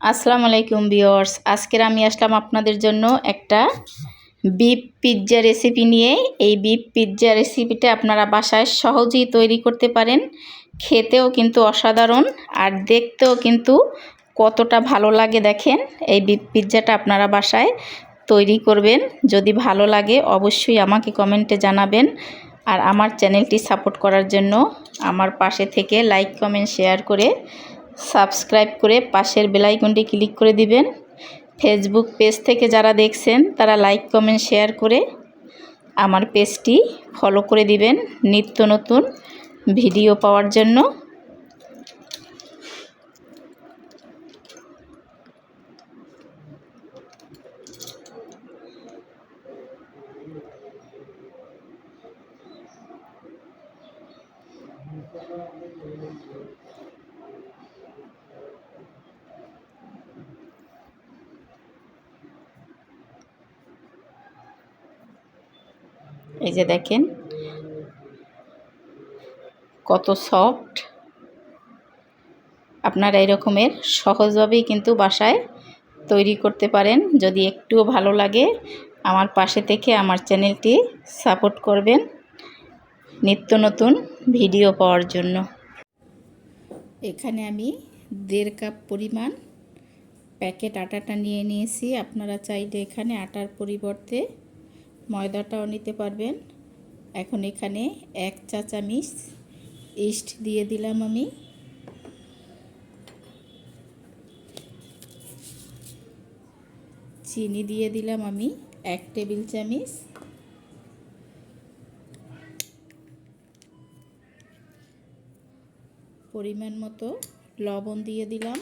আসসালামু আলাইকুম বিয়র্স আজকের আমি আসলাম আপনাদের জন্য একটা বিফ পিৎজা রেসিপি নিয়ে। এই বিফ পিৎজা রেসিপিটা আপনারা বাসায় সহজেই তৈরি করতে পারেন। খেতেও কিন্তু অসাধারণ আর দেখতেও কিন্তু কতটা ভালো লাগে দেখেন। এই বিফ পিৎজাটা আপনারা বাসায় তৈরি করবেন। যদি ভালো লাগে অবশ্যই আমাকে কমেন্টে জানাবেন আর আমার চ্যানেলটি সাপোর্ট করার জন্য আমার পাশে থেকে লাইক, কমেন্ট, শেয়ার করে সাবস্ক্রাইব করে পাশের বেলাইকনটি ক্লিক করে দিবেন। ফেসবুক পেজ থেকে যারা দেখছেন, তারা লাইক কমেন্ট শেয়ার করে আমার পেজটি ফলো করে দিবেন। নিত্য নতুন ভিডিও পাওয়ার জন্য। যে দেখেন, কত সফট আপনারা এরকমের সহজভাবেই কিন্তু বাসায় তৈরি করতে পারেন। যদি একটুও ভালো লাগে, আমার পাশে থেকে আমার চ্যানেলটি সাপোর্ট করবেন নিত্য নতুন ভিডিও পাওয়ার জন্য। এখানে আমি দেড় কাপ পরিমাণ প্যাকেট আটাটা নিয়ে নিয়েছি। আপনারা চাইলে এখানে আটার পরিবর্তে ময়দাটাও নিতে পারবেন। এখন এখানে এক চা চামিচ ইস্ট দিয়ে দিলাম আমি। চিনি দিয়ে দিলাম আমি, এক টেবিল চামিচ। পরিমাণ মতো লবণ দিয়ে দিলাম।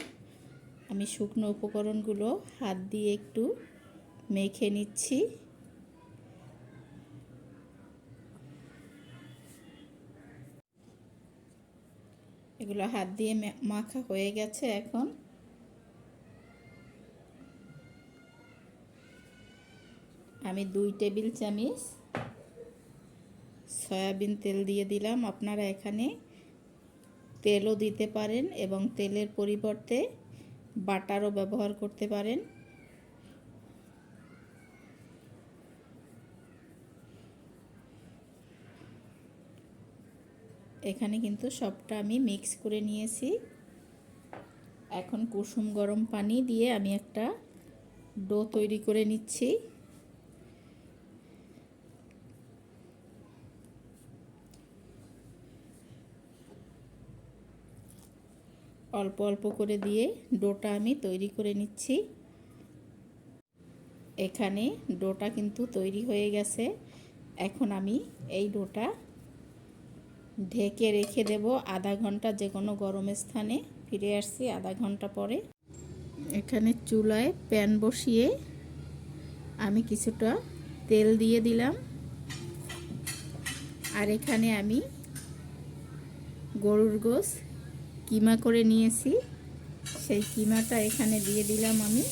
আমি শুকনো উপকরণগুলো হাত দিয়ে একটু মেখে নিচ্ছি। এগুলো হাত দিয়ে মাখা হয়ে গেছে এখন। আমি দুই টেবিল চামিচ সয়াবিন তেল দিয়ে দিলাম। আপনারা এখানে তেলও দিতে পারেন এবং তেলের পরিবর্তে বাটারও ব্যবহার করতে পারেন। এখানে কিন্তু সবটা আমি মিক্স করে নিয়েছি। এখন কুসুম গরম পানি দিয়ে আমি একটা ডো তৈরি করে নিচ্ছি। অল্প অল্প করে দিয়ে ডোটা আমি তৈরি করে নিচ্ছি। এখানে ডোটা কিন্তু তৈরি হয়ে গেছে। এখন আমি এই ডোটা ঢেকে রেখে দেব আধা ঘণ্টা যে কোনো গরম স্থানে। ফিরে আসছি আধা ঘণ্টা পরে। এখানে চুলায় প্যান বসিয়ে আমি কিছুটা তেল দিয়ে দিলাম। আর এখানে আমি গরুর গোস কিমা করে নিয়েছি। সেই কিমাটা এখানে দিয়ে দিলাম আমি।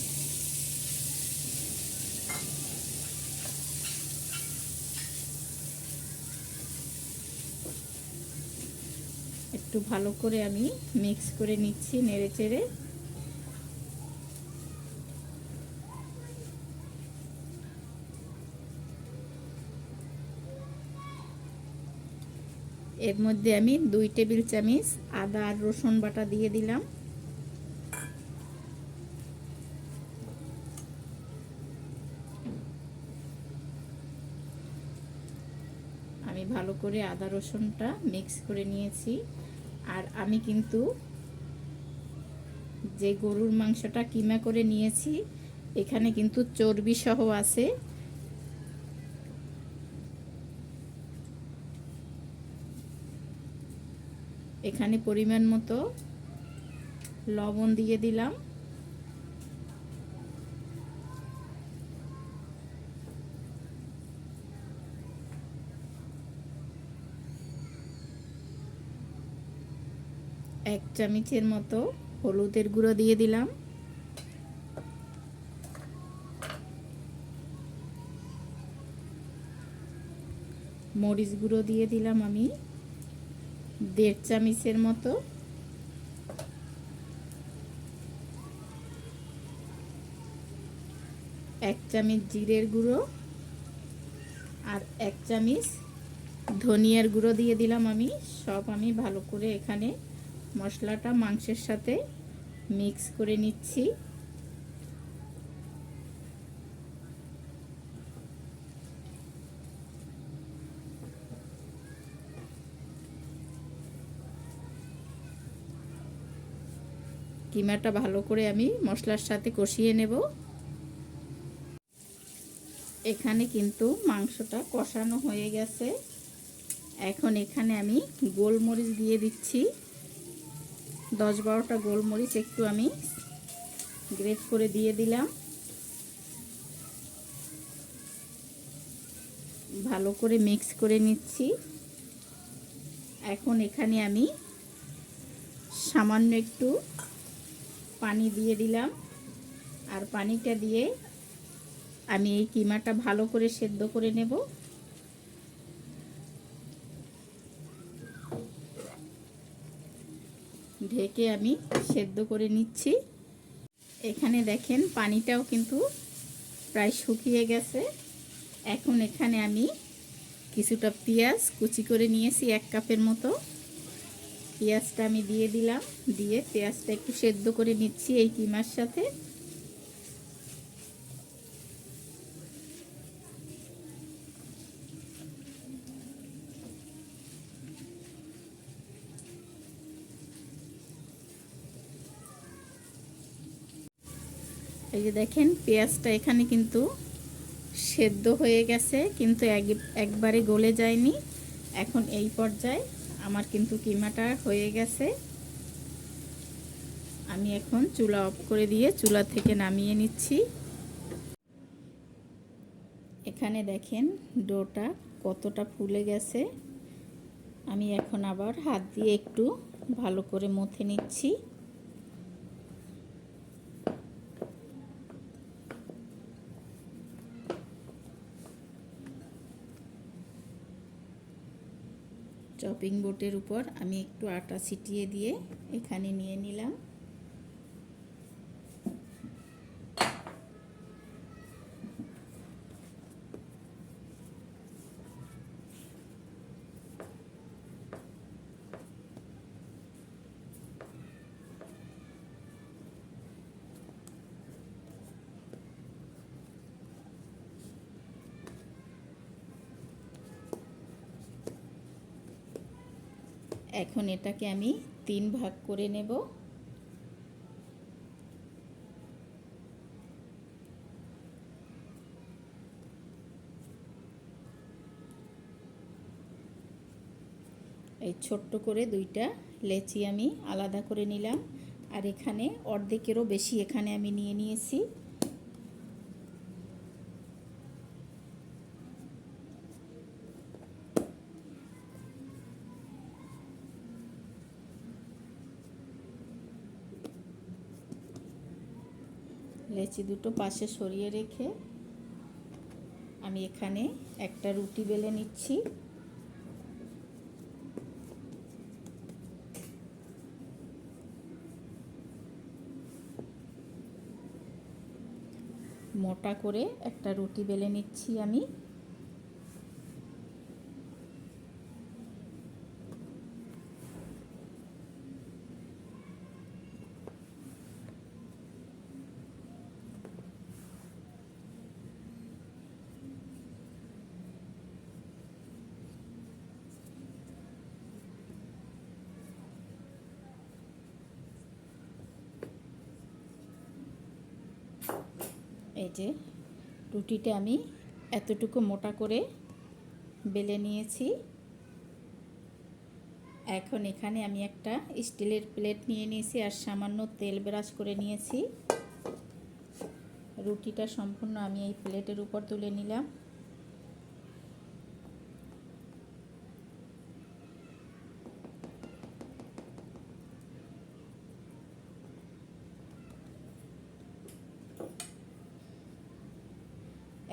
একটু ভালো করে আমি মিক্স করে নিচ্ছি নেড়ে চেড়ে। এর মধ্যে আমি দুই টেবিল চামিচ আদা আর রসুন বাটা দিয়ে দিলাম। আমি ভালো করে আদা রসুনটা মিক্স করে নিয়েছি। আর আমি কিন্তু যে গরুর মাংসটা কিমা করে নিয়েছি, এখানে কিন্তু চর্বি সহ আছে। এখানে পরিমাণ মতো লবণ দিয়ে দিলাম। এক চামচের মতো হলুদের গুঁড়ো দিয়ে দিলাম। মরিচ গুঁড়ো দিয়ে দিলাম আমি। দেড় চামচের মতো। এক চামচ জিরের গুঁড়ো আর এক চামচ ধনিয়ার গুঁড়ো দিয়ে দিলাম আমি। সব আমি ভালো করে এখানে মশলাটা মাংসের সাথে মিক্স করে নিচ্ছি। কিমাটা ভালো করে আমি মশলার সাথে কষিয়ে নেব। এখানে কিন্তু মাংসটা কষানো হয়ে গেছে। এখন এখানে আমি গোলমরিচ দিয়ে দিচ্ছি। দশ বারোটা গোলমরিচ একটু আমি গ্রেট করে দিয়ে দিলাম। ভালো করে মিক্স করে নিচ্ছি। এখন এখানে আমি সামান্য একটু পানি দিয়ে দিলাম। আর পানিটা দিয়ে আমি এই কিমাটা ভালো করে সেদ্ধ করে নেব। ঢেকে আমি সেদ্ধ করে নিচ্ছি। এখানে দেখেন পানিটাও কিন্তু প্রায় শুকিয়ে গেছে। এখন এখানে আমি কিছুটা পেঁয়াজ কুচি করে নিয়েছি এক কাপের মতো। পেঁয়াজটা আমি দিয়ে দিলাম, দিয়ে পেঁয়াজটা একটু সেদ্ধ করে নিচ্ছি এই কিমার সাথে। এই যে দেখেন, পেঁয়াজটা এখানে কিন্তু সেদ্ধ হয়ে গেছে, কিন্তু একবারে গলে যায়নি। এখন এই পর্যায়ে আমার কিন্তু কিমাটা হয়ে গেছে। আমি এখন চুলা অফ করে দিয়ে চুলা থেকে নামিয়ে নিচ্ছি। এখানে দেখেন, ডোটা কতটা ফুলে গেছে। আমি এখন আবার হাত দিয়ে একটু ভালো করে মথে নিচ্ছি। চপিং বোর্ডের উপর আমি একটু আটা ছিটিয়ে দিয়ে এখানে নিয়ে নিলাম। এখন এটাকে আমি তিন ভাগ করে নেব। এই ছোট্ট করে দুইটা লেচি আমি আলাদা করে নিলাম। আর এখানে অর্ধেকেরও বেশি এখানে আমি নিয়ে নিয়েছি। লেচি দুটো পাশে সরিয়ে রেখে আমি এখানে একটা রুটি বেলে নিচ্ছি। মোটা করে একটা রুটি বেলে নিচ্ছি আমি। এই যে রুটিটা আমি এতটুকু মোটা করে বেলে নিয়েছি। এখন এখানে আমি একটা স্টিলের প্লেট নিয়ে নিয়েছি আর সামান্য তেল ব্রাশ করে নিয়েছি। রুটিটা সম্পূর্ণ আমি এই প্লেটের উপর তুলে নিলাম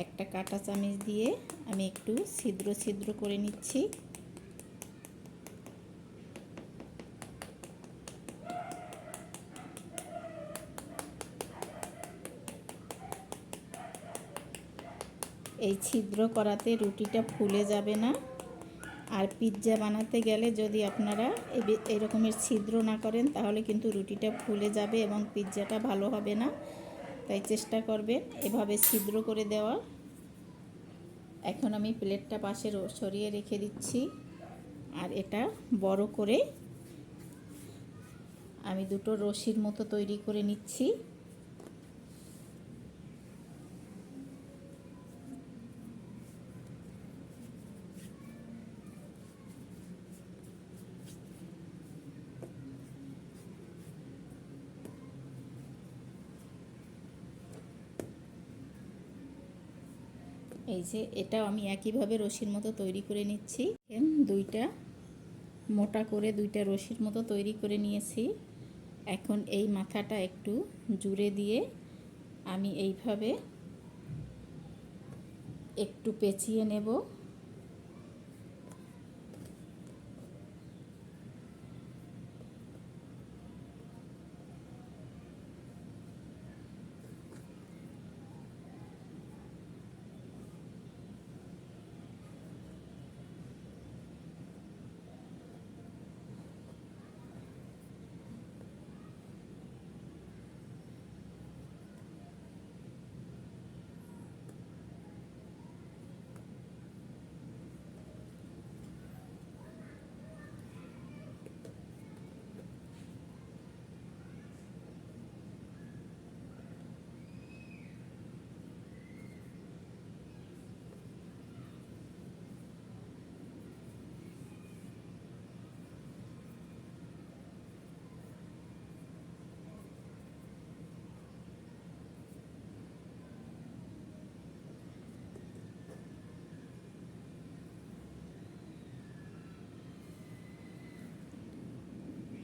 একটা কাটা চামিচ দিয়ে আমি একটু ছিদ্র ছিদ্র করে নিচ্ছি। এই ছিদ্র করাতে রুটিটা ফুলে যাবে না। আর পিৎজা বানাতে গেলে যদি আপনারা এরকমের ছিদ্র না করেন, তাহলে কিন্তু রুটিটা ফুলে যাবে এবং পিৎজাটা ভালো হবে না। তাই চেষ্টা করবেন এভাবে ছিদ্র করে দেওয়ার। এখন আমি প্লেটটা পাশে সরিয়ে রেখে দিচ্ছি। আর এটা বড় করে আমি দুটো রশির মতো তৈরি করে নিচ্ছি। এই যে এটাও আমি একইভাবে রশির মতো তৈরি করে নিচ্ছি। দুইটা মোটা করে দুইটা রশির মতো তৈরি করে নিয়েছি। এখন এই মাথাটা একটু জুড়ে দিয়ে আমি এইভাবে একটু পেঁচিয়ে নেব।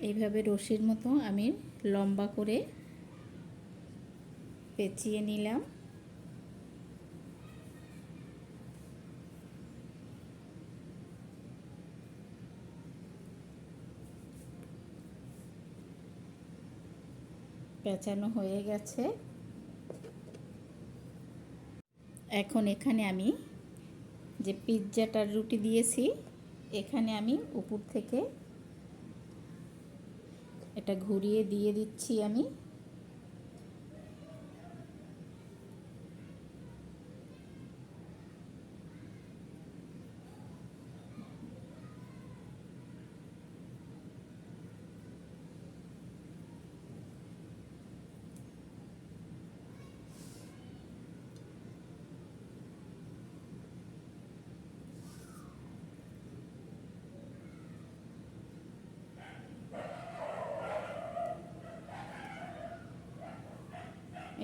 এইভাবে রশির মতো আমি লম্বা করে পেঁচিয়ে নিলাম। পেঁচানো হয়ে গেছে। এখন এখানে আমি যে পিৎজাটার রুটি দিয়েছি, এখানে আমি উপর থেকে এটা ঘুরিয়ে দিয়ে দিচ্ছি আমি।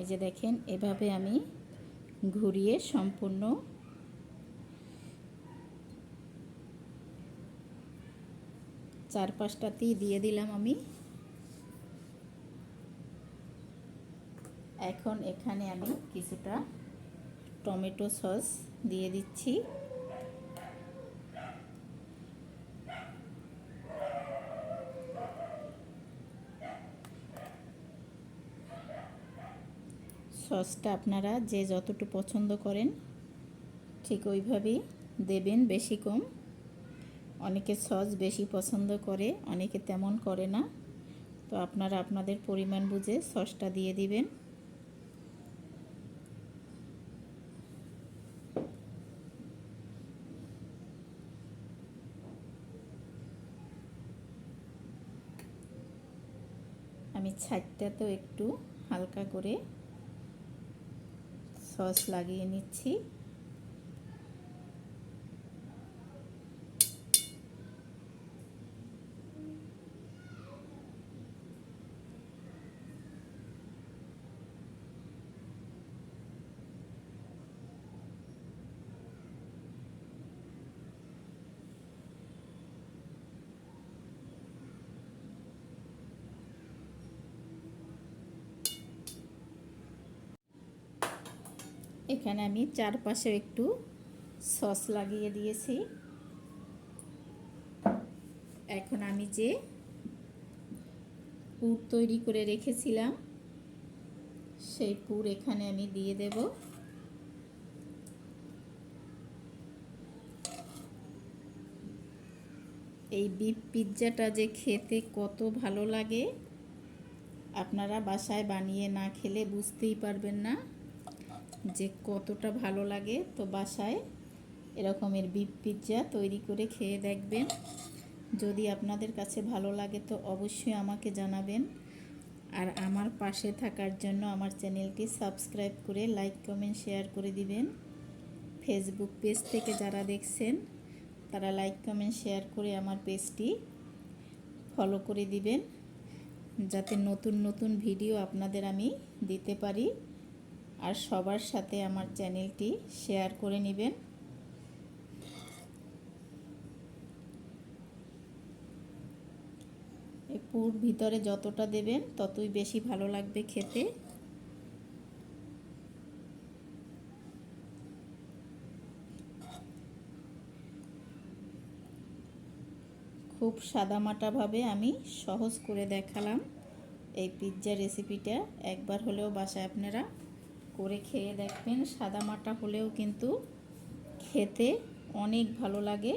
এই যে দেখেন, এভাবে আমি ঘুরিয়ে সম্পূর্ণ চার পাঁচটাতেই দিয়ে দিলাম আমি। এখন এখানে আমি কিছুটা টমেটো সস দিয়ে দিচ্ছি। সসটা আপনারা যে যতটুকু পছন্দ করেন, ঠিক ওইভাবেই দেবেন বেশি কম। অনেকে সস বেশি পছন্দ করে, অনেকে তেমন করে না। তো আপনারা আপনাদের পরিমাণ বুঝে সসটা দিয়ে দিবেন। আমি ছাইটটাতেও একটু হালকা করে সস লাগিয়ে নিচ্ছি। এখানে আমি চারপাশে একটু সস লাগিয়ে দিয়েছি। এখন আমি যে পুর তৈরি করে রেখেছিলাম, সেই পুর এখানে আমি দিয়ে দেব। এই বিপ পিৎজাটা যে খেতে কত ভালো লাগে, আপনারা বাসায় বানিয়ে না খেলে বুঝতেই পারবেন না। যে কতটা ভালো লাগে, তো বাসায় এরকমের বিফ পিৎজা তৈরি করে খেয়ে দেখবেন। যদি আপনাদের কাছে ভালো লাগে, তো অবশ্যই আমাকে জানাবেন। আর আমার পাশে থাকার জন্য আমার চ্যানেলটি সাবস্ক্রাইব করে লাইক, কমেন্ট, শেয়ার করে দিবেন। ফেসবুক পেজ থেকে যারা দেখছেন, তারা লাইক, কমেন্ট, শেয়ার করে আমার পেজটি ফলো করে দিবেন। যাতে নতুন নতুন ভিডিও আপনাদের আমি দিতে পারি। আর সবার সাথে আমার চ্যানেলটি শেয়ার করে নেবেন। পুর ভিতরে যতটা দেবেন, ততই বেশি ভালো লাগবে খেতে। খুব সাদামাটাভাবে আমি সহজ করে দেখালাম এই পিৎজা রেসিপিটা। একবার হলেও বাসায় আপনারা করে খেয়ে দেখবেন। সাদামাটা হলেও কিন্তু খেতে অনেক ভালো লাগে।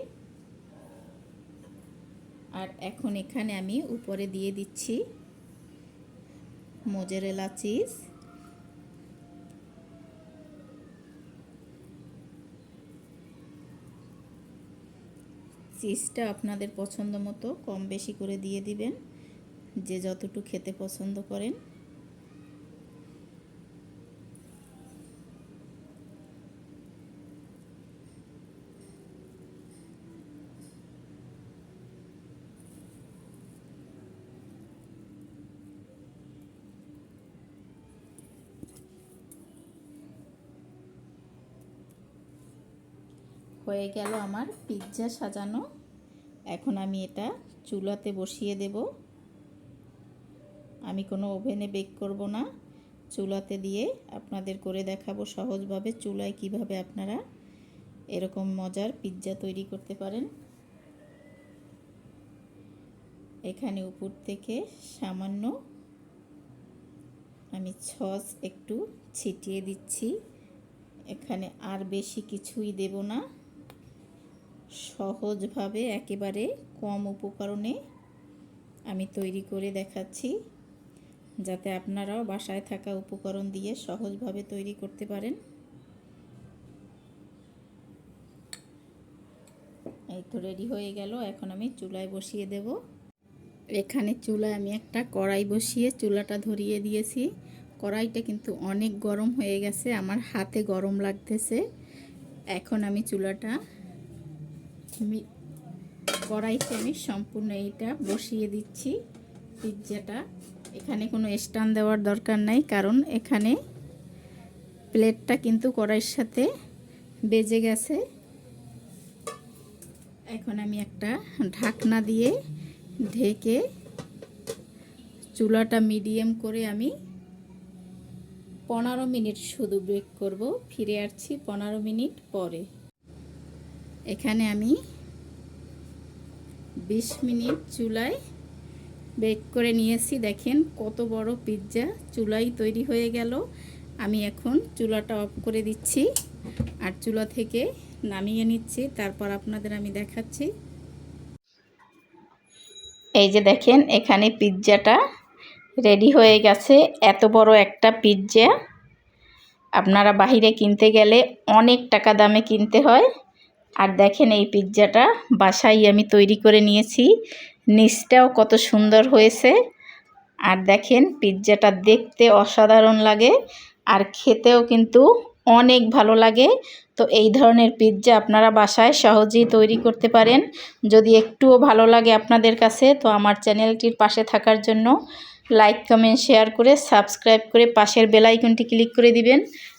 আর এখন এখানে আমি উপরে দিয়ে দিচ্ছি মোজারেলা চিজ। চিজটা আপনাদের পছন্দ মতো কম বেশি করে দিয়ে দিবেন। যে যতটুকু খেতে পছন্দ করেন। হয়ে গেল আমার পিৎজা সাজানো। এখন আমি এটা চুলাতে বসিয়ে দেব। আমি কোনো ওভেনে বেক করব না। চুলাতে দিয়ে আপনাদের করে দেখাবো সহজভাবে চুলায় কীভাবে আপনারা এরকম মজার পিৎজা তৈরি করতে পারেন। এখানে উপর থেকে সামান্য আমি ছস একটু ছিটিয়ে দিচ্ছি। এখানে আর বেশি কিছুই দেব না। সহজভাবে একেবারে কম উপকরণে আমি তৈরি করে দেখাচ্ছি, যাতে আপনারাও বাসায় থাকা উপকরণ দিয়ে সহজভাবে তৈরি করতে পারেন। এই তো রেডি হয়ে গেল, এখন আমি চুলায় বসিয়ে দেব। এখানে চুলায় আমি একটা কড়াই বসিয়ে চুলাটা ধরিয়ে দিয়েছি। কড়াইটা কিন্তু অনেক গরম হয়ে গেছে, আমার হাতে গরম লাগতেছে। এখন আমি চুলাটা কড়াইতে আমি সম্পূর্ণ এইটা বসিয়ে দিচ্ছি। পিৎজাটা এখানে কোনো স্ট্যান্ড দেওয়ার দরকার নাই, কারণ এখানে প্লেটটা কিন্তু কড়াইয়ের সাথে বেজে গেছে। এখন আমি একটা ঢাকনা দিয়ে ঢেকে চুলাটা মিডিয়াম করে আমি পনেরো মিনিট শুধু ব্রেক করব। ফিরে আসছি পনেরো মিনিট পরে। এখানে আমি ২০ মিনিট চুলায় বেক করে নিয়েছি। দেখেন কত বড় পিৎজা। চুলাই তৈরি হয়ে গেল। আমি এখন চুলাটা অফ করে দিচ্ছি আর চুলা থেকে নামিয়ে নিচ্ছি। তারপর আপনাদের আমি দেখাচ্ছি। এই যে দেখেন, এখানে পিৎজাটা রেডি হয়ে গেছে। এত বড় একটা পিৎজা। আপনারা বাহিরে কিনতে গেলে অনেক টাকা দামে কিনতে হয়। আর দেখেন এই পিৎজাটা বাসায় আমি তৈরি করে নিয়েছি। নিচটাও কত সুন্দর হয়েছে। আর দেখেন পিৎজাটা দেখতে অসাধারণ লাগে আর খেতেও কিন্তু অনেক ভালো লাগে। তো এই ধরনের পিৎজা আপনারা বাসায় সহজেই তৈরি করতে পারেন। যদি একটুও ভালো লাগে আপনাদের কাছে, তো আমার চ্যানেলটির পাশে থাকার জন্য লাইক, কমেন্ট, শেয়ার করে সাবস্ক্রাইব করে পাশের বেলাইকনটি ক্লিক করে দিবেন।